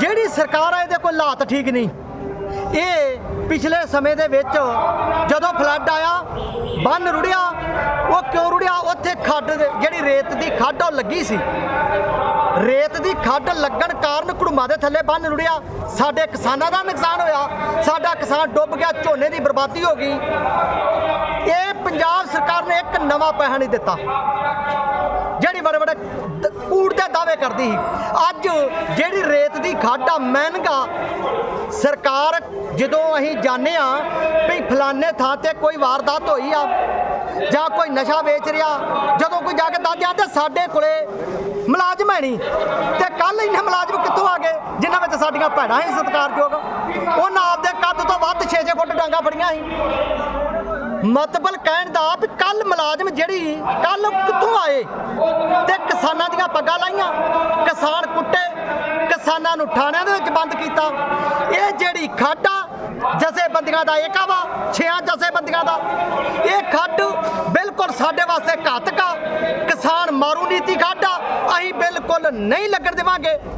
ਜਿਹੜੀ ਸਰਕਾਰ ਆ, ਇਹਦੇ ਕੋਈ ਹਾਲਾਤ ਠੀਕ ਨਹੀਂ। ਇਹ ਪਿਛਲੇ ਸਮੇਂ ਦੇ ਵਿੱਚ ਜਦੋਂ ਫਲੱਡ ਆਇਆ, ਬੰਨ ਰੁੜਿਆ, ਉਹ ਕਿਉਂ ਰੁੜਿਆ? ਉੱਥੇ ਖੱਡ ਦੇ- ਜਿਹੜੀ ਰੇਤ ਦੀ ਖੱਡ ਉਹ ਲੱਗੀ ਸੀ। ਰੇਤ ਦੀ ਖੱਡ ਲੱਗਣ ਕਾਰਨ ਘੜੂਮਾ ਦੇ ਥੱਲੇ ਬੰਨ ਰੁੜਿਆ। ਸਾਡੇ ਕਿਸਾਨਾਂ ਦਾ ਨੁਕਸਾਨ ਹੋਇਆ। ਸਾਡਾ ਕਿਸਾਨ ਡੁੱਬ ਗਿਆ, ਝੋਨੇ ਦੀ ਬਰਬਾਦੀ ਹੋ ਗਈ। ਇਹ ਪੰਜਾਬ ਸਰਕਾਰ ਨੇ ਇੱਕ ਨਵਾਂ ਪੈਸਾ ਨਹੀਂ ਦਿੱਤਾ। ਜਿਹੜੀ ਬੜੇ ਬੜੇ ਦ- ਕੂੜ ਦੇ ਦਾਅਵੇ ਕਰਦੀ ਸੀ। ਅੱਜ ਜਿਹੜੀ ਰੇਤ ਦੀ ਖੱਡ ਆ, ਮਹਿੰਗਾ ਸਰਕਾਰ ਜਦੋਂ ਅਸੀਂ ਜਾਣਦੇ ਆ ਵੀ ਫਲਾਣੇ ਥਾਂ ਤੇ ਕੋਈ ਵਾਰਦਾਤ ਹੋਈ ਆ, ਜਾਂ ਕੋਈ ਨਸ਼ਾ ਵੇਚ ਰਿਹਾ, ਜਦੋਂ ਕੋਈ ਜਾ ਕੇ ਦੱਸਦਿਆ ਤੇ ਸਾਡੇ ਕੋਲੇ ਮੁਲਾਜ਼ਮ ਹੈ ਨਹੀਂ। ਤੇ ਕੱਲ ਇਹਨੇ ਮੁਲਾਜ਼ਮ ਕਿੱਥੋਂ ਆ ਗਏ, ਜਿਨ੍ਹਾਂ ਵਿੱਚ ਸਾਡੀਆਂ ਭੈਣਾਂ ਹੀ ਸਤਿਕਾਰਯੋਗ? ਉਹਨਾਂ ਆਪਦੇ ਕੱਦ ਤੋਂ ਵੱਧ 6-6 ਫੁੱਟ ਡਾਂਗਾ ਫੜੀਆਂ ਸੀ। ਮਤਬਲ ਕਹਿਣ ਦਾ ਵੀ ਕੱਲ ਮੁਲਾਜ਼ਮ ਜਿਹੜੀ ਕੱਲ ਕਿੱਥੋਂ ਆਏ ਤੇ ਕਿਸਾਨਾਂ ਦੀਆਂ ਪੱਗਾਂ ਲਾਈਆਂ, ਕਿਸਾਨ ਕੁੱਟੇ, ਕਿਸਾਨਾਂ ਨੂੰ ਥਾਣਿਆਂ ਦੇ ਵਿੱਚ ਬੰਦ ਕੀਤਾ। ਇਹ ਜਿਹੜੀ ਖਾਡਾ ਜਥੇਬੰਦੀਆਂ ਦਾ ਏਕਾ ਵਾ, ਛਿਆਂ ਜਥੇਬੰਦੀਆਂ ਦਾ। ਇਹ ਖੱਡ ਬਿਲਕੁਲ ਸਾਡੇ ਵਾਸਤੇ ਘਾਤਕ ਆ। ਕਿਸਾਨ ਮਾਰੂ ਨੀਤੀ ਖੱਡ ਆ, ਅਸੀਂ ਬਿਲਕੁਲ ਨਹੀਂ ਲੱਗਣ ਦੇਵਾਂਗੇ।